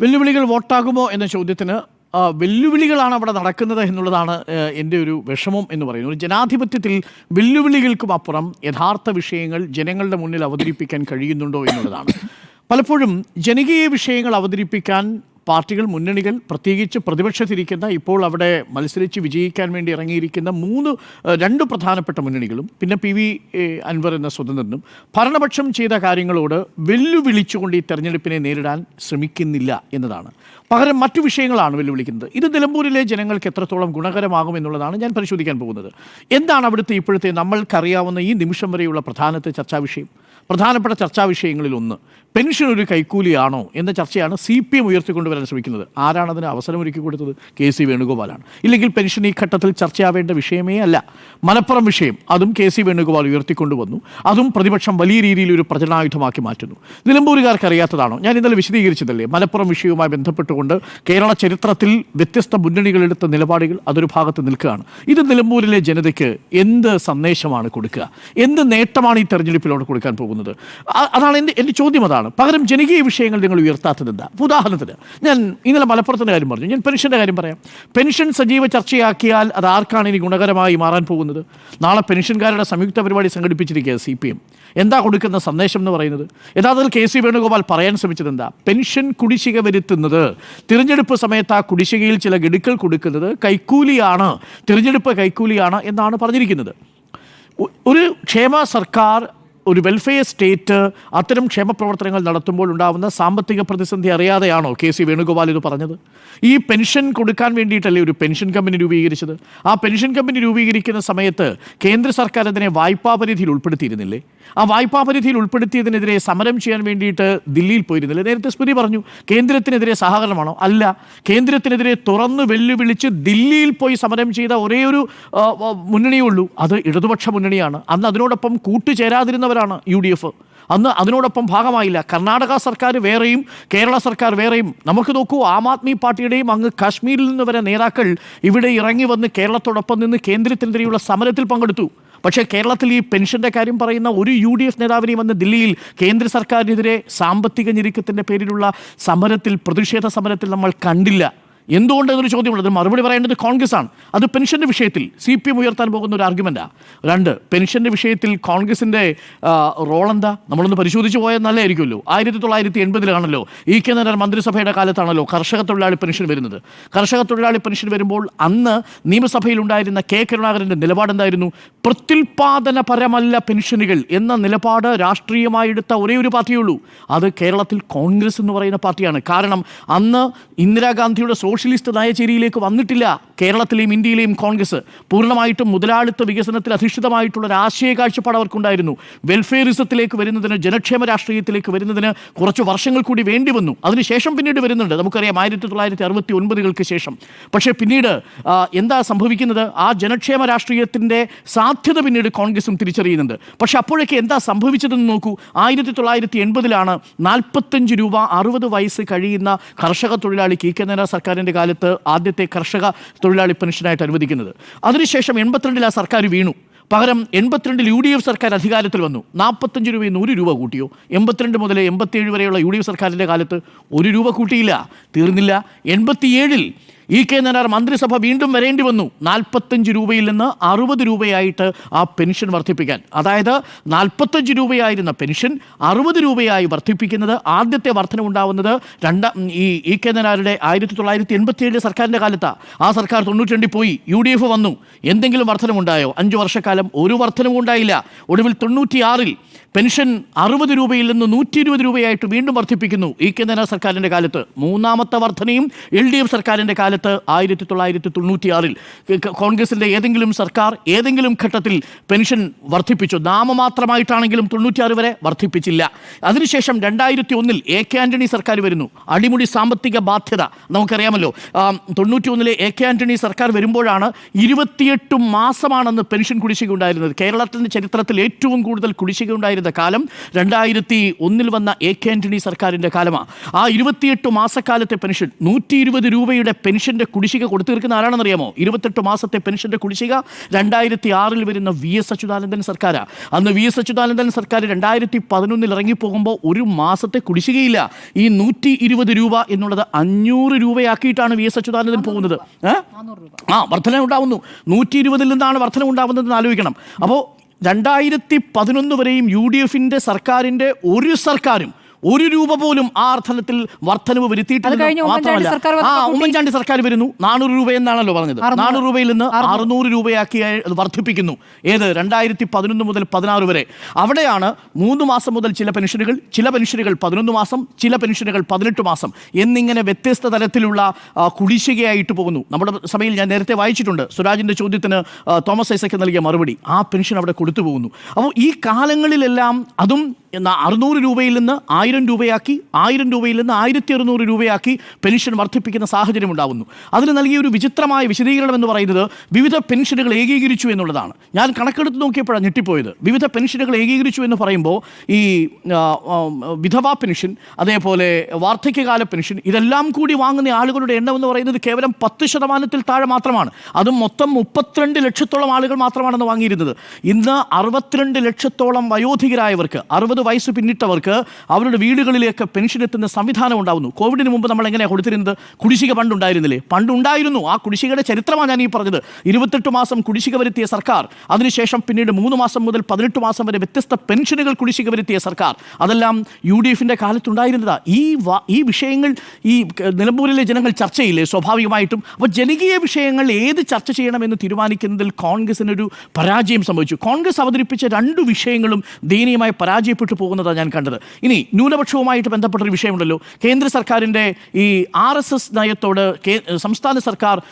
വെല്ലുവിളികൾ വോട്ടാകുമോ എന്ന ചോദ്യത്തിന് വെല്ലുവിളികളാണ് അവിടെ നടക്കുന്നത് എന്നുള്ളതാണ് എന്റെ ഒരു വിഷമം എന്ന് പറയുന്നത്. ഒരു ജനാധിപത്യത്തിൽ വെല്ലുവിളികൾക്കും അപ്പുറം യഥാർത്ഥ വിഷയങ്ങൾ ജനങ്ങളുടെ മുന്നിൽ അവതരിപ്പിക്കാൻ കഴിയുന്നുണ്ടോ എന്നുള്ളതാണ്. പലപ്പോഴും ജനകീയ വിഷയങ്ങൾ അവതരിപ്പിക്കാൻ പാർട്ടികൾ മുന്നണികൾ പ്രത്യേകിച്ച് പ്രതിപക്ഷത്തിരിക്കുന്ന ഇപ്പോൾ അവിടെ മത്സരിച്ച് വിജയിക്കാൻ വേണ്ടി ഇറങ്ങിയിരിക്കുന്ന മൂന്ന് രണ്ട് പ്രധാനപ്പെട്ട മുന്നണികളും പിന്നെ പി വി അൻവർ എന്ന സ്വതന്ത്രനും ഭരണപക്ഷം ചെയ്ത കാര്യങ്ങളോട് വെല്ലുവിളിച്ചുകൊണ്ട് ഈ തെരഞ്ഞെടുപ്പിനെ നേരിടാൻ ശ്രമിക്കുന്നില്ല എന്നതാണ്. പകരം മറ്റു വിഷയങ്ങളാണ് വെല്ലുവിളിക്കുന്നത്. ഇത് നിലമ്പൂരിലെ ജനങ്ങൾക്ക് എത്രത്തോളം ഗുണകരമാകും എന്നുള്ളതാണ് ഞാൻ പരിശോധിക്കാൻ പോകുന്നത്. എന്താണ് അവിടുത്തെ ഇപ്പോഴത്തെ നമ്മൾക്കറിയാവുന്ന ഈ നിമിഷം വരെയുള്ള പ്രധാനത്തെ ചർച്ചാ വിഷയം? പ്രധാനപ്പെട്ട ചർച്ചാ വിഷയങ്ങളിൽ ഒന്ന് പെൻഷൻ ഒരു കൈക്കൂലിയാണോ എന്ന ചർച്ചയാണ് സി പി എം ഉയർത്തിക്കൊണ്ടുവരാൻ ശ്രമിക്കുന്നത്. ആരാണ് അതിന് അവസരമൊരുക്കി കൊടുത്തത്? കെ സി വേണുഗോപാലാണ്. ഇല്ലെങ്കിൽ പെൻഷൻ ഈ ഘട്ടത്തിൽ ചർച്ചയാവേണ്ട വിഷയമേ അല്ല. മലപ്പുറം വിഷയം അതും കെ സി വേണുഗോപാൽ ഉയർത്തിക്കൊണ്ടുവന്നു. അതും പ്രതിപക്ഷം വലിയ രീതിയിൽ ഒരു പ്രചരണായുധമാക്കി മാറ്റുന്നു. നിലമ്പൂരുകാർക്ക് അറിയാത്തതാണോ ഞാൻ ഇന്നലെ വിശദീകരിച്ചതല്ലേ? മലപ്പുറം വിഷയവുമായി ബന്ധപ്പെട്ടുകൊണ്ട് കേരള ചരിത്രത്തിൽ വ്യത്യസ്ത മുന്നണികളെടുത്ത നിലപാടുകൾ അതൊരു ഭാഗത്ത് നിൽക്കുകയാണ്. ഇത് നിലമ്പൂരിലെ ജനതയ്ക്ക് എന്ത് സന്ദേശമാണ് കൊടുക്കുക? എന്ത് നേട്ടമാണ് ഈ തെരഞ്ഞെടുപ്പിലൂടെ കൊടുക്കാൻ പോകുന്നത്? അതാണ് എന്റെ എന്റെ ചോദ്യം അതാണ് പകരം ജനകീയ വിഷയങ്ങൾ നിങ്ങൾ ഉയർത്താത്തത് എന്താ ഉദാഹരണത്തിന് ഞാൻ ഇന്നലെ മലപ്പുറത്തിന്റെ കാര്യം പറഞ്ഞു. ഞാൻ പെൻഷന്റെ കാര്യം പറയാം. പെൻഷൻ സജീവ ചർച്ചയാക്കിയാൽ അത് ആർക്കാണ് ഇനി ഗുണകരമായി മാറാൻ പോകുന്നത്? നാളെ പെൻഷൻകാരുടെ സംയുക്ത പരിപാടി സംഘടിപ്പിച്ചിരിക്കുക സി പി എം. എന്താ കൊടുക്കുന്ന സന്ദേശം എന്ന് പറയുന്നത്? യഥാർത്ഥത്തിൽ കെ സി വേണുഗോപാൽ പറയാൻ ശ്രമിച്ചത് എന്താ പെൻഷൻ കുടിശ്ശിക വരുത്തുന്നത്. തിരഞ്ഞെടുപ്പ് സമയത്ത് ആ കുടിശ്ശികയിൽ ചില ഗഡുക്കൾ കൊടുക്കുന്നത് കൈക്കൂലിയാണ് തിരഞ്ഞെടുപ്പ് കൈക്കൂലിയാണ് എന്നാണ് പറഞ്ഞിരിക്കുന്നത്. ഒരു ക്ഷേമ സർക്കാർ ഒരു വെൽഫെയർ സ്റ്റേറ്റ് അത്തരം ക്ഷേമപ്രവർത്തനങ്ങൾ നടത്തുമ്പോൾ ഉണ്ടാകുന്ന സാമ്പത്തിക പ്രതിസന്ധി അറിയാതെയാണോ കെ സി വേണുഗോപാൽ ഇത് പറഞ്ഞത്? ഈ പെൻഷൻ കൊടുക്കാൻ വേണ്ടിയിട്ടല്ലേ ഒരു പെൻഷൻ കമ്പനി രൂപീകരിച്ചത്? ആ പെൻഷൻ കമ്പനി രൂപീകരിക്കുന്ന സമയത്ത് കേന്ദ്ര സർക്കാർ അതിനെ വായ്പാ പരിധിയിൽ ഉൾപ്പെടുത്തിയിരുന്നില്ലേ? ആ വായ്പാ പരിധിയിൽ ഉൾപ്പെടുത്തിയതിനെതിരെ സമരം ചെയ്യാൻ വേണ്ടിയിട്ട് ദില്ലിയിൽ പോയിരുന്നില്ലേ? നേരത്തെ സ്മൃതി പറഞ്ഞു കേന്ദ്രത്തിനെതിരെ സഹകരണമാണോ? അല്ല. കേന്ദ്രത്തിനെതിരെ തുറന്നു വെല്ലുവിളിച്ച് ദില്ലിയിൽ പോയി സമരം ചെയ്ത ഒരേ ഒരു മുന്നണിയേ ഉള്ളൂ. അത് ഇടതുപക്ഷ മുന്നണിയാണ്. അന്ന് അതിനോടൊപ്പം കൂട്ടുചേരാതിരുന്നവരാണ് യു ഡി എഫ് അന്ന് അതിനോടൊപ്പം ഭാഗമായില്ല. കർണാടക സർക്കാർ വേറെയും കേരള സർക്കാർ വേറെയും. നമുക്ക് നോക്കൂ ആം ആദ്മി പാർട്ടിയുടെയും അങ്ങ് കാശ്മീരിൽ നിന്ന് വരെ നേതാക്കൾ ഇവിടെ ഇറങ്ങി വന്ന് കേരളത്തോടൊപ്പം നിന്ന് കേന്ദ്രത്തിനെതിരെയുള്ള സമരത്തിൽ പങ്കെടുത്തു. പക്ഷേ കേരളത്തിൽ ഈ പെൻഷന്റെ കാര്യം പറയുന്ന ഒരു യു ഡി എഫ് നേതാവിനെയും വന്ന് ദില്ലിയിൽ കേന്ദ്ര സർക്കാരിനെതിരെ സാമ്പത്തിക ഞെരുക്കത്തിന്റെ പേരിലുള്ള സമരത്തിൽ പ്രതിഷേധ സമരത്തിൽ നമ്മൾ കണ്ടില്ല. എന്തുകൊണ്ട് എന്നൊരു ചോദ്യമുണ്ട്. അത് മറുപടി പറയേണ്ടത് കോൺഗ്രസ് ആണ് അത് പെൻഷന്റെ വിഷയത്തിൽ സി പി എം ഉയർത്താൻ പോകുന്ന ഒരു ആർഗ്യുമെന്റാണ് രണ്ട് പെൻഷന്റെ വിഷയത്തിൽ കോൺഗ്രസിന്റെ റോൾ എന്താ? നമ്മളൊന്ന് പരിശോധിച്ച് പോയാൽ നല്ലതായിരിക്കുമല്ലോ. ആയിരത്തി തൊള്ളായിരത്തി എൺപതിലാണല്ലോ ഇ കെ നായർ മന്ത്രിസഭയുടെ കാലത്താണല്ലോ കർഷക തൊഴിലാളി പെൻഷൻ വരുന്നത്. കർഷക തൊഴിലാളി പെൻഷൻ വരുമ്പോൾ അന്ന് നിയമസഭയിൽ ഉണ്ടായിരുന്ന കെ കരുണാകരന്റെ നിലപാടെന്തായിരുന്നു പ്രത്യുൽപാദനപരമല്ല പെൻഷനുകൾ എന്ന നിലപാട് രാഷ്ട്രീയമായി എടുത്ത ഒരേ ഒരു പാർട്ടിയേ ഉള്ളൂ. അത് കേരളത്തിൽ കോൺഗ്രസ് എന്ന് പറയുന്ന പാർട്ടിയാണ്. കാരണം അന്ന് ഇന്ദിരാഗാന്ധിയുടെ സോഷ്യലിസ്റ്റ് നയചേരിയിലേക്ക് വന്നിട്ടില്ല. കേരളത്തിലെയും ഇന്ത്യയിലെയും കോൺഗ്രസ് പൂർണമായിട്ടും മുതലാളിത്ത വികസനത്തിൽ അധിഷ്ഠിതമായിട്ടുള്ള ഒരു ആശയ കാഴ്ചപ്പാട് അവർക്കുണ്ടായിരുന്നു. വെൽഫെയറിസത്തിലേക്ക് വരുന്നതിന് ജനക്ഷേമ രാഷ്ട്രീയത്തിലേക്ക് വരുന്നതിന് കുറച്ച് വർഷങ്ങൾ കൂടി വേണ്ടി വന്നു. അതിനുശേഷം പിന്നീട് വരുന്നുണ്ട്. നമുക്കറിയാം ആയിരത്തി തൊള്ളായിരത്തി അറുപത്തി ഒൻപതുകൾക്ക് ശേഷം. പക്ഷേ പിന്നീട് എന്താ സംഭവിക്കുന്നത്? ആ ജനക്ഷേമ രാഷ്ട്രീയത്തിന്റെ സാധ്യത പിന്നീട് കോൺഗ്രസും തിരിച്ചറിയുന്നുണ്ട്. പക്ഷെ അപ്പോഴൊക്കെ എന്താ സംഭവിച്ചതെന്ന് നോക്കൂ. ആയിരത്തി തൊള്ളായിരത്തി എൺപതിലാണ് നാൽപ്പത്തഞ്ച് രൂപ അറുപത് വയസ്സ് കഴിയുന്ന കർഷക തൊഴിലാളി കെ കെ നായർ സർക്കാരിന്റെ കാലത്ത് ആദ്യത്തെ കർഷക തൊഴിലാളി പെൻഷനായിട്ട് അനുവദിക്കുന്നത്. അതിനുശേഷം എൺപത്തിരണ്ടിൽ ആ സർക്കാർ വീണു. പകരം എൺപത്തിരണ്ടിൽ യു ഡി എഫ് സർക്കാർ അധികാരത്തിൽ വന്നു. നാൽപ്പത്തഞ്ച് രൂപയിൽ ഒരു രൂപ കൂട്ടിയോ? എൺപത്തിരണ്ട് മുതൽ എൺപത്തിയേഴ് വരെയുള്ള യു ഡി എഫ് സർക്കാരിന്റെ കാലത്ത് ഒരു രൂപ കൂട്ടിയില്ല. തീർന്നില്ല. എൺപത്തിയേഴിൽ ഇ കെ നായർ മന്ത്രിസഭ വീണ്ടും വരേണ്ടി വന്നു. നാൽപ്പത്തഞ്ച് രൂപയിൽ നിന്ന് അറുപത് രൂപയായിട്ട് ആ പെൻഷൻ വർദ്ധിപ്പിക്കാൻ. അതായത് നാൽപ്പത്തഞ്ച് രൂപയായിരുന്ന പെൻഷൻ അറുപത് രൂപയായി വർദ്ധിപ്പിക്കുന്നത് ആദ്യത്തെ വർധന ഉണ്ടാവുന്നത് രണ്ടാം ഈ ഇ കെ നായരുടെ ആയിരത്തി തൊള്ളായിരത്തി എൺപത്തി ഏഴിലെ സർക്കാരിന്റെ കാലത്താണ് ആ സർക്കാർ തൊണ്ണൂറ്റി പോയി. യു ഡി എഫ് വന്നു. എന്തെങ്കിലും വർധനമുണ്ടായോ അഞ്ച് വർഷക്കാലം ഒരു വർധനവും ഉണ്ടായില്ല ഒടുവിൽ തൊണ്ണൂറ്റിയാറിൽ പെൻഷൻ അറുപത് രൂപയിൽ നിന്ന് നൂറ്റി ഇരുപത് രൂപയായിട്ട് വീണ്ടും വർദ്ധിപ്പിക്കുന്നു. ഇ കെ നേന സർക്കാരിന്റെ കാലത്ത്. മൂന്നാമത്തെ വർധനയും എൽ ഡി എഫ് സർക്കാരിന്റെ കാലത്ത് ആയിരത്തി തൊള്ളായിരത്തി തൊണ്ണൂറ്റിയാറിൽ കോൺഗ്രസിന്റെ ഏതെങ്കിലും സർക്കാർ ഏതെങ്കിലും ഘട്ടത്തിൽ പെൻഷൻ വർദ്ധിപ്പിച്ചു. നാമമാത്രമായിട്ടാണെങ്കിലും തൊണ്ണൂറ്റിയാറ് വരെ വർദ്ധിപ്പിച്ചില്ല. അതിനുശേഷം രണ്ടായിരത്തി ഒന്നിൽ എ കെ ആന്റണി സർക്കാർ വരുന്നു. അടിമുടി സാമ്പത്തിക ബാധ്യത. നമുക്കറിയാമല്ലോ തൊണ്ണൂറ്റി ഒന്നിലെ എ കെ ആന്റണി സർക്കാർ വരുമ്പോഴാണ് ഇരുപത്തിയെട്ട് മാസമാണെന്ന് പെൻഷൻ കുടിശ്ശിക ഉണ്ടായിരുന്നത്. കേരളത്തിന്റെ ചരിത്രത്തിൽ ഏറ്റവും കൂടുതൽ കുടിശ്ശിക ഉണ്ടായിരുന്ന ഉണ്ടായിരുന്ന കാലം രണ്ടായിരത്തി ഒന്നിൽ വന്ന എ കെ ആന്റണി സർക്കാരിന്റെ കാലമാണ് ആ ഇരുപത്തിയെട്ട് മാസക്കാലത്തെ പെൻഷൻ നൂറ്റി ഇരുപത് രൂപയുടെ പെൻഷന്റെ കുടിശ്ശിക കൊടുത്തു തീർക്കുന്ന ആരാണെന്നറിയാമോ? ഇരുപത്തെട്ട് മാസത്തെ പെൻഷന്റെ കുടിശ്ശിക രണ്ടായിരത്തി ആറിൽ വരുന്ന വി എസ് അച്യുതാനന്ദൻ സർക്കാരാണ് അന്ന് വി എസ് അച്യുതാനന്ദൻ സർക്കാർ രണ്ടായിരത്തി പതിനൊന്നിൽ ഇറങ്ങിപ്പോകുമ്പോൾ ഒരു മാസത്തെ കുടിശ്ശികയില്ല. ഈ നൂറ്റി ഇരുപത് രൂപ എന്നുള്ളത് അഞ്ഞൂറ് രൂപയാക്കിയിട്ടാണ് വി എസ് അച്യുതാനന്ദൻ പോകുന്നത്? ആ വർധന ഉണ്ടാവുന്നു നൂറ്റി ഇരുപതിൽ നിന്നാണ് വർധന ഉണ്ടാവുന്നതെന്ന് ആലോചിക്കണം. അപ്പോൾ രണ്ടായിരത്തി പതിനൊന്ന് വരെയും യു ഡി എഫിന്റെ സർക്കാരിന്റെ ഒരു സർക്കാരും ഒരു രൂപ പോലും ആ അർത്ഥത്തിൽ വർധനവ് വരുത്തിയിട്ടില്ല. ഉമ്മൻചാണ്ടി സർക്കാർ ആ വന്നപ്പോൾ ഉമ്മൻചാണ്ടി സർക്കാർ വരുന്നു. നാനൂറ് രൂപ എന്നാണല്ലോ പറഞ്ഞത്. നാനൂറ് രൂപയിൽ നിന്ന് അറുന്നൂറ്. രൂപയാക്കി അത് വർദ്ധിപ്പിക്കുന്നു. ഏത്? രണ്ടായിരത്തി പതിനൊന്ന് മുതൽ പതിനാറ് വരെ. അവിടെയാണ് മൂന്ന് മാസം മുതൽ ചില പെൻഷനുകൾ ചില പെൻഷനുകൾ പതിനൊന്ന് മാസം ചില പെൻഷനുകൾ പതിനെട്ട് മാസം എന്നിങ്ങനെ വ്യത്യസ്ത തരത്തിലുള്ള കുടിശ്ശികയായിട്ട് പോകുന്നു. നമ്മുടെ സഭയിൽ ഞാൻ നേരത്തെ വായിച്ചിട്ടുണ്ട്. സ്വരാജിന്റെ ചോദ്യത്തിന് തോമസ് ഐസക്ക് നൽകിയ മറുപടി. ആ പെൻഷൻ അവിടെ കൊടുത്തു പോകുന്നു. അപ്പോൾ ഈ കാലങ്ങളിലെല്ലാം അതും എന്നാ അറുന്നൂറ് രൂപയിൽ നിന്ന് ആയിരം രൂപയാക്കി ആയിരം രൂപയിൽ നിന്ന് ആയിരത്തി അറുന്നൂറ് രൂപയാക്കി പെൻഷൻ വർദ്ധിപ്പിക്കുന്ന സാഹചര്യം ഉണ്ടാവുന്നു. അതിന് നൽകിയ ഒരു വിചിത്രമായ വിശദീകരണം എന്ന് പറയുന്നത് വിവിധ പെൻഷനുകൾ ഏകീകരിച്ചു എന്നുള്ളതാണ്. ഞാൻ കണക്കെടുത്ത് നോക്കിയപ്പോഴാണ് ഞെട്ടിപ്പോയത്. വിവിധ പെൻഷനുകൾ ഏകീകരിച്ചു എന്ന് പറയുമ്പോൾ ഈ വിധവാ പെൻഷൻ അതേപോലെ വാർദ്ധക്യകാല പെൻഷൻ ഇതെല്ലാം കൂടി വാങ്ങുന്ന ആളുകളുടെ എണ്ണം എന്ന് പറയുന്നത് കേവലം പത്ത് ശതമാനത്തിൽ താഴെ മാത്രമാണ്. അതും മൊത്തം മുപ്പത്തിരണ്ട് ലക്ഷത്തോളം ആളുകൾ മാത്രമാണെന്ന് വാങ്ങിയിരുന്നത്. ഇന്ന് അറുപത്തിരണ്ട് ലക്ഷത്തോളം വയോധികരായവർക്ക് അറുപത് വയസ്സ് പിന്നിട്ടവർക്ക് അവരുടെ വീടുകളിലേക്ക് പെൻഷൻ എത്തുന്ന സംവിധാനം ഉണ്ടാവുന്നു. കോവിഡിന് മുമ്പ് നമ്മൾ എങ്ങനെയാണ് കൊടുത്തിരുന്നത്? കുടിശ്ശിക പണ്ടുണ്ടായിരുന്നില്ലേ പണ്ടുണ്ടായിരുന്നു ആ കുടിശ്ശികയുടെ ചരിത്രമാണ് ഞാൻ ഈ പറഞ്ഞത്. ഇരുപത്തെട്ട് മാസം കുടിശ്ശിക വരുത്തിയ സർക്കാർ അതിനുശേഷം പിന്നീട് മൂന്ന് മാസം മുതൽ പതിനെട്ട് മാസം വരെ വ്യത്യസ്ത പെൻഷനുകൾ കുടിശ്ശിക വരുത്തിയ സർക്കാർ. അതെല്ലാം യു ഡി എഫിന്റെ കാലത്തുണ്ടായിരുന്നതാ. ഈ ഈ വിഷയങ്ങൾ ഈ നിലമ്പൂരിലെ ജനങ്ങൾ ചർച്ച ചെയ്യില്ലേ? സ്വാഭാവികമായിട്ടും. അപ്പോൾ ജനകീയ വിഷയങ്ങൾ ഏത് ചർച്ച ചെയ്യണമെന്ന് തീരുമാനിക്കുന്നതിൽ കോൺഗ്രസിനൊരു പരാജയം സംഭവിച്ചു. കോൺഗ്രസ് അവതരിപ്പിച്ച രണ്ട് വിഷയങ്ങളും ദയനീയമായി പരാജയപ്പെട്ടു. പോകുന്നതാണ് ഞാൻ കണ്ടത്. ഇനി ന്യൂനപക്ഷവുമായിട്ട് ബന്ധപ്പെട്ടൊരു വിഷയമുണ്ടല്ലോ. കേന്ദ്ര സർക്കാരിന്റെ ഈ ആർ എസ് എസ് നയത്തോട് സംസ്ഥാന സർക്കാർ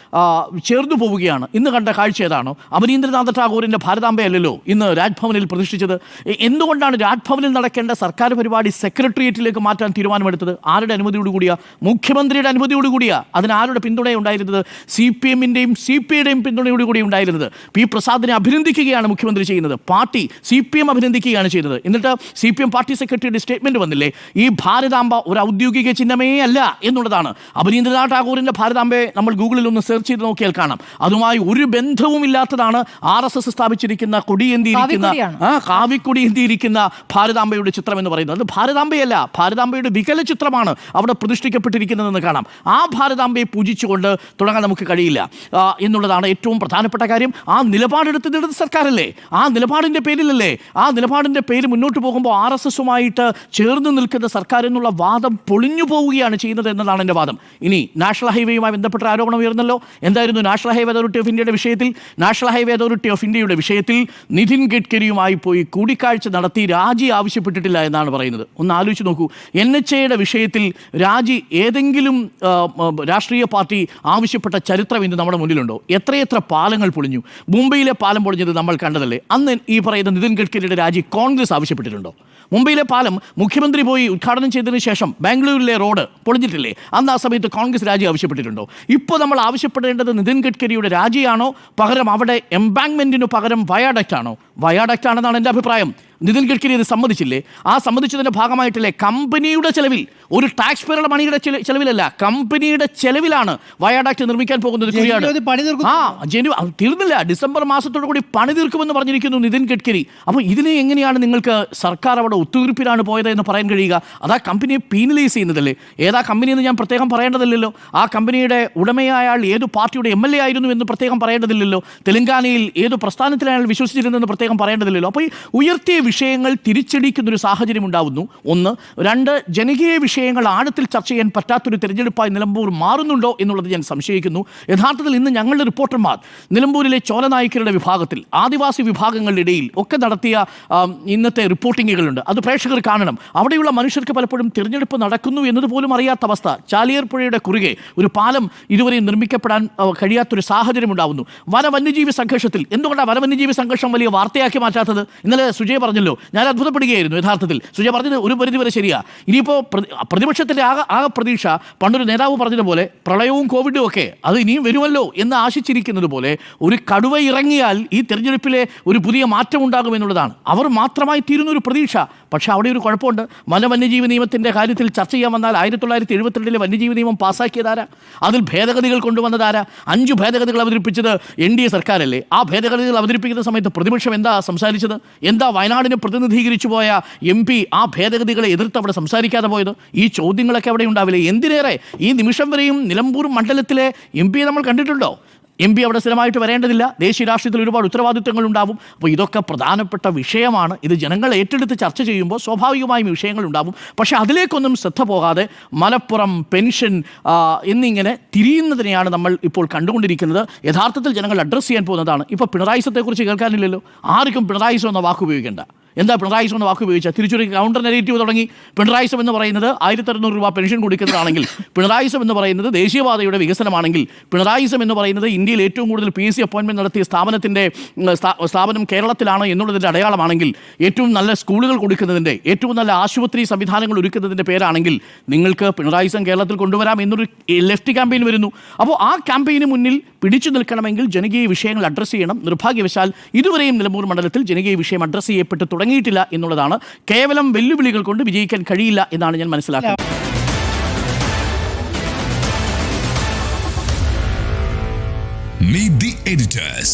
ചേർന്നു പോവുകയാണ്. ഇന്ന് കണ്ട കാഴ്ച ഏതാണോ? അമരീന്ദ്രനാഥ ടാഗോറിന്റെ ഭാരതാംബയല്ലല്ലോ ഇന്ന് രാജ്ഭവനിൽ പ്രതിഷ്ഠിച്ചത്. എന്തുകൊണ്ടാണ് രാജ്ഭവനിൽ നടക്കേണ്ട സർക്കാർ പരിപാടി സെക്രട്ടേറിയറ്റിലേക്ക് മാറ്റാൻ തീരുമാനമെടുത്തത്? ആരുടെ അനുമതിയോട് കൂടിയ? മുഖ്യമന്ത്രിയുടെ അനുമതിയോട് കൂടിയ? അതിന് ആരുടെ പിന്തുണയുണ്ടായിരുന്നത് സി പി എമ്മിന്റെയും സി പി ഐയുടെയും പിന്തുണയോട് കൂടി ഉണ്ടായിരുന്നത്? പി പ്രസാദിനെ അഭിനന്ദിക്കുകയാണ് മുഖ്യമന്ത്രി ചെയ്യുന്നത്. പാർട്ടി സി പി എം അഭിനന്ദിക്കുകയാണ് ചെയ്യുന്നത്. എന്നിട്ട് സി പി എം പാർട്ടി സെക്രട്ടറിയുടെ സ്റ്റേറ്റ്മെന്റ് വന്നില്ലേ? ഈ ഭാരതാംബ ഒരു ഔദ്യോഗിക ചിഹ്നമേ അല്ല എന്നുള്ളതാണ്. അഭിനീന്ദ്രനാഥ് ടാഗോറിന്റെ ഭാരതാംബയെ നമ്മൾ ഗൂഗിളിൽ ഒന്ന് സെർച്ച് ചെയ്ത് നോക്കിയാൽ കാണാം. അതുമായി ഒരു ബന്ധവും ഇല്ലാത്തതാണ് ആർ എസ് എസ് സ്ഥാപിച്ചിരിക്കുന്ന കൊടിയേന്തിയിരിക്കുന്ന. ആ കാവിക്കൊടി എന്തിയിരിക്കുന്ന ഭാരതാംബയുടെ ചിത്രം എന്ന് പറയുന്നത്. അത് ഭാരതാംബയല്ല. ഭാരതാംബയുടെ വികല ചിത്രമാണ് അവിടെ പ്രതിഷ്ഠിക്കപ്പെട്ടിരിക്കുന്നതെന്ന് കാണാം. ആ ഭാരതാംബയെ പൂജിച്ചുകൊണ്ട് തുടങ്ങാൻ നമുക്ക് കഴിയില്ല എന്നുള്ളതാണ് ഏറ്റവും പ്രധാനപ്പെട്ട കാര്യം. ആ നിലപാടെടുത്തത് സർക്കാരല്ലേ? ആ നിലപാടിന്റെ പേരിലല്ലേ? ആ നിലപാടിന്റെ പേര് മുന്നോട്ട് പോകുമ്പോൾ ആർ എസ് എസുമായിട്ട് ചേർന്ന് നിൽക്കുന്ന സർക്കാർ എന്നുള്ള വാദം പൊളിഞ്ഞു പോവുകയാണ് ചെയ്യുന്നത് എന്നതാണ് എന്റെ വാദം. ഇനി നാഷണൽ ഹൈവേയുമായി ബന്ധപ്പെട്ട ആരോപണം ഉയർന്നല്ലോ. എന്തായിരുന്നു നാഷണൽ ഹൈവേ അതോറിറ്റി ഓഫ് ഇന്ത്യയുടെ വിഷയത്തിൽ? നാഷണൽ ഹൈവേ അതോറിറ്റി ഓഫ് ഇന്ത്യയുടെ വിഷയത്തിൽ നിതിൻ ഗഡ്കരിയുമായി പോയി കൂടിക്കാഴ്ച നടത്തി രാജി ആവശ്യപ്പെട്ടിട്ടില്ല എന്നാണ് പറയുന്നത്. ഒന്ന് ആലോചിച്ച് നോക്കൂ. എൻ എച്ച് എയുടെ വിഷയത്തിൽ രാജി ഏതെങ്കിലും രാഷ്ട്രീയ പാർട്ടി ആവശ്യപ്പെട്ട ചരിത്രം ഇന്ന് നമ്മുടെ മുന്നിലുണ്ടോ? എത്രയെത്ര പാലങ്ങൾ പൊളിഞ്ഞു? മുംബൈയിലെ പാലം പൊളിഞ്ഞത് നമ്മൾ കണ്ടതല്ലേ? അന്ന് ഈ പറയുന്ന നിതിൻ ഗഡ്കരിയുടെ രാജി കോൺഗ്രസ് ആവശ്യപ്പെട്ടിട്ടുണ്ടോ? മുംബൈയിലെ പാലം മുഖ്യമന്ത്രി പോയി ഉദ്ഘാടനം ചെയ്തതിന് ശേഷം ബാംഗ്ലൂരിലെ റോഡ് പൊളിഞ്ഞിട്ടില്ലേ? അന്ന് ആ സമയത്ത് കോൺഗ്രസ് രാജി ആവശ്യപ്പെട്ടിട്ടുണ്ടോ? ഇപ്പോൾ നമ്മൾ ആവശ്യപ്പെടേണ്ടത് നിതിൻ ഗഡ്കരിയുടെ രാജിയാണോ? പകരം അവിടെ എംബാങ്ക്മെന്റിനു പകരം വയാഡക്റ്റ് ആണോ വയാഡക്റ്റ് ആണെന്നാണ് എന്റെ അഭിപ്രായം. നിതിൻ ഗഡ്കരി ഇത് സമ്മതിച്ചില്ലേ? ആ സമ്മതിച്ചതിന്റെ ഭാഗമായിട്ടല്ലേ കമ്പനിയുടെ ചെലവിൽ ഒരു ടാക്സ് പേരുടെ പണിയുടെ ചിലവിലല്ല കമ്പനിയുടെ ചെലവിലാണ് വയാഡക്റ്റ് നിർമ്മിക്കാൻ പോകുന്നത് കൂടിയാണ്. ആ ജനു തീർന്നില്ല. ഡിസംബർ മാസത്തോടു കൂടി പണി തീർക്കുമെന്ന് പറഞ്ഞിരിക്കുന്നു നിതിൻ ഗഡ്കരി. അപ്പോൾ ഇതിനെ എങ്ങനെയാണ് നിങ്ങൾക്ക് സർക്കാർ അവിടെ ഒത്തുതീർപ്പിലാണ് പോയത് എന്ന് പറയാൻ കഴിയുക? അതാ കമ്പനിയെ പീനലൈസ് ചെയ്യുന്നതല്ലേ? ഏതാ കമ്പനി എന്ന് ഞാൻ പ്രത്യേകം പറയേണ്ടതില്ലല്ലോ? ആ കമ്പനിയുടെ ഉടമയായ ആൾ ഏത് പാർട്ടിയുടെ എം എൽ എ ആയിരുന്നു എന്ന് പ്രത്യേകം പറയേണ്ടതില്ലല്ലോ? തെലങ്കാനയിൽ ഏത് പ്രസ്ഥാനത്തിലാണ് വിശ്വസിച്ചിരുന്നതെന്ന് പ്രത്യേകം പറയേണ്ടതില്ലല്ലോ? അപ്പോൾ ഈ ഉയർത്തിയ വിഷയങ്ങൾ തിരിച്ചടിക്കുന്നൊരു സാഹചര്യം ഉണ്ടാവുന്നു. ഒന്ന് രണ്ട് ജനകീയ വിഷയങ്ങൾ ആഴത്തിൽ ചർച്ച ചെയ്യാൻ പറ്റാത്തൊരു തിരഞ്ഞെടുപ്പായി നിലമ്പൂർ മാറുന്നുണ്ടോ എന്നുള്ളത് ഞാൻ സംശയിക്കുന്നു. യഥാർത്ഥത്തിൽ ഇന്ന് ഞങ്ങളുടെ റിപ്പോർട്ടർമാർ നിലമ്പൂരിലെ ചോലനായിക്കരുടെ വിഭാഗത്തിൽ ആദിവാസി വിഭാഗങ്ങളുടെ ഇടയിൽ ഒക്കെ നടത്തിയ ഇന്നത്തെ റിപ്പോർട്ടിങ്ങുകളുണ്ട്. അത് പ്രേക്ഷകർ കാണണം. അവിടെയുള്ള മനുഷ്യർക്ക് പലപ്പോഴും തിരഞ്ഞെടുപ്പ് നടക്കുന്നു എന്നത് പോലും അറിയാത്ത അവസ്ഥ. ചാലിയർ പുഴയുടെ കുറുകെ ഒരു പാലം ഇതുവരെയും നിർമ്മിക്കപ്പെടാൻ കഴിയാത്തൊരു സാഹചര്യം ഉണ്ടാവുന്നു. വന വന്യജീവി സംഘർഷത്തിൽ എന്തുകൊണ്ടാണ് വന വന്യജീവി സംഘർഷം വലിയ വാർത്തയാക്കി മാറ്റാത്തത്? ഇന്നലെ സുജയ് പറഞ്ഞു. പറഞ്ഞല്ലോ. ഞാൻ അത്ഭുതപ്പെടുകയായിരുന്നു യഥാർത്ഥത്തിൽ. സുജ പറഞ്ഞത് ഒരു പരിധി വരെ ശരിയാ. ഇനിയിപ്പോൾ പ്രതി- പ്രതിപക്ഷത്തിന്റെ ആകെ ആകെ പ്രതീക്ഷ പണ്ടൊരു നേതാവ് പറഞ്ഞതുപോലെ പ്രളയവും കോവിഡും ഒക്കെ അത് ഇനിയും വരുമല്ലോ എന്ന് ആശിച്ചിരിക്കുന്നത് പോലെ ഒരു കടുവ ഇറങ്ങിയാൽ ഈ തെരഞ്ഞെടുപ്പിലെ ഒരു പുതിയ മാറ്റം ഉണ്ടാകും എന്നുള്ളതാണ്. അവർ മാത്രമായി തീരുന്ന ഒരു പ്രതീക്ഷ. പക്ഷേ അവിടെ ഒരു കുഴപ്പമുണ്ട്. വന വന്യജീവി നിയമത്തിന്റെ കാര്യത്തിൽ ചർച്ച ചെയ്യാൻ വന്നാൽ ആയിരത്തി തൊള്ളായിരത്തി എഴുപത്തിരണ്ടിലെ വന്യജീവി നിയമം പാസ്സാക്കിയതാരാ? അതിൽ ഭേദഗതികൾ കൊണ്ടുവന്നതാരാ? അഞ്ച് ഭേദഗതികൾ അവതരിപ്പിച്ചത് എൻ ഡി എ സർക്കാരല്ലേ? ആ ഭേദഗതികൾ അവതരിപ്പിക്കുന്ന സമയത്ത് പ്രതിപക്ഷം എന്താ സംസാരിച്ചത്? എന്താ വയനാടിനെ പ്രതിനിധീകരിച്ചു പോയ എം പി ആ ഭേദഗതികളെ എതിർത്ത് അവിടെ സംസാരിക്കാതെ പോയത്? ഈ ചോദ്യങ്ങളൊക്കെ അവിടെ ഉണ്ടാവില്ല? എന്തിനേറെ? ഈ നിമിഷം വരെയും നിലമ്പൂർ മണ്ഡലത്തിലെ എം പിയെ നമ്മൾ കണ്ടിട്ടുണ്ടോ? എം പി അവിടെ സ്ഥിരമായിട്ട് വരേണ്ടതില്ല. ദേശീയ രാഷ്ട്രീയത്തിൽ ഒരുപാട് ഉത്തരവാദിത്തങ്ങൾ ഉണ്ടാവും. അപ്പോൾ ഇതൊക്കെ പ്രധാനപ്പെട്ട വിഷയമാണ്. ഇത് ജനങ്ങൾ ഏറ്റെടുത്ത് ചർച്ച ചെയ്യുമ്പോൾ സ്വാഭാവികമായും വിഷയങ്ങൾ ഉണ്ടാവും. പക്ഷേ അതിലേക്കൊന്നും ശ്രദ്ധ പോകാതെ മലപ്പുറം പെൻഷൻ എന്നിങ്ങനെ തിരിയുന്നതിനെയാണ് നമ്മൾ ഇപ്പോൾ കണ്ടുകൊണ്ടിരിക്കുന്നത്. യഥാർത്ഥത്തിൽ ജനങ്ങൾ അഡ്രസ്സ് ചെയ്യാൻ പോകുന്നതാണ്. ഇപ്പോൾ പിണറായിസത്തെക്കുറിച്ച് കേൾക്കാനില്ലല്ലോ. ആർക്കും പിണറായിസം എന്ന വാക്ക് ഉപയോഗിക്കേണ്ട. എന്താ പിണറായിസം എന്ന വാക്ക് ഉപയോഗിച്ചാൽ തിരിച്ചൊരു കൗണ്ടർ നെഗറ്റീവ് തുടങ്ങി. പിണറായിസം എന്ന് പറയുന്നത് ആയിരത്തി അറുന്നൂറ് രൂപ പെൻഷൻ കൊടുക്കുന്നതാണെങ്കിൽ പിണറായിസം എന്ന് പറയുന്നത് ദേശീയപാതയുടെ വികസനമാണെങ്കിൽ പിണറായിസം എന്ന് പറയുന്നത് ഇന്ത്യയിൽ ഏറ്റവും കൂടുതൽ പി സി അപ്പോയിൻമെന്റ് നടത്തിയ സ്ഥാപനത്തിന്റെ സ്ഥാപനം കേരളത്തിലാണ് എന്നുള്ളതിന്റെ അടയാളമാണെങ്കിൽ ഏറ്റവും നല്ല സ്കൂളുകൾ കൊടുക്കുന്നതിന്റെ ഏറ്റവും നല്ല ആശുപത്രി സംവിധാനങ്ങൾ ഒരുക്കുന്നതിന്റെ പേരാണെങ്കിൽ നിങ്ങൾക്ക് പിണറായിസം കേരളത്തിൽ കൊണ്ടുവരാം എന്നൊരു ലെഫ്റ്റ് ക്യാമ്പയിൻ വരുന്നു. അപ്പോൾ ആ ക്യാമ്പയിന് മുന്നിൽ പിടിച്ചു നിൽക്കണമെങ്കിൽ ജനകീയ വിഷയങ്ങൾ അഡ്രസ്സ് ചെയ്യണം നിർഭാഗ്യവശാൽ ഇതുവരെയും നിലമ്പൂർ മണ്ഡലത്തിൽ ജനകീയ വിഷയം അഡ്രസ്സ് ചെയ്യപ്പെട്ട് തുടങ്ങിയിട്ടില്ല എന്നുള്ളതാണ് കേവലം വെല്ലുവിളികൾ കൊണ്ട് വിജയിക്കാൻ കഴിയില്ല എന്നാണ് ഞാൻ മനസ്സിലാക്കുന്നത് Meet the editors.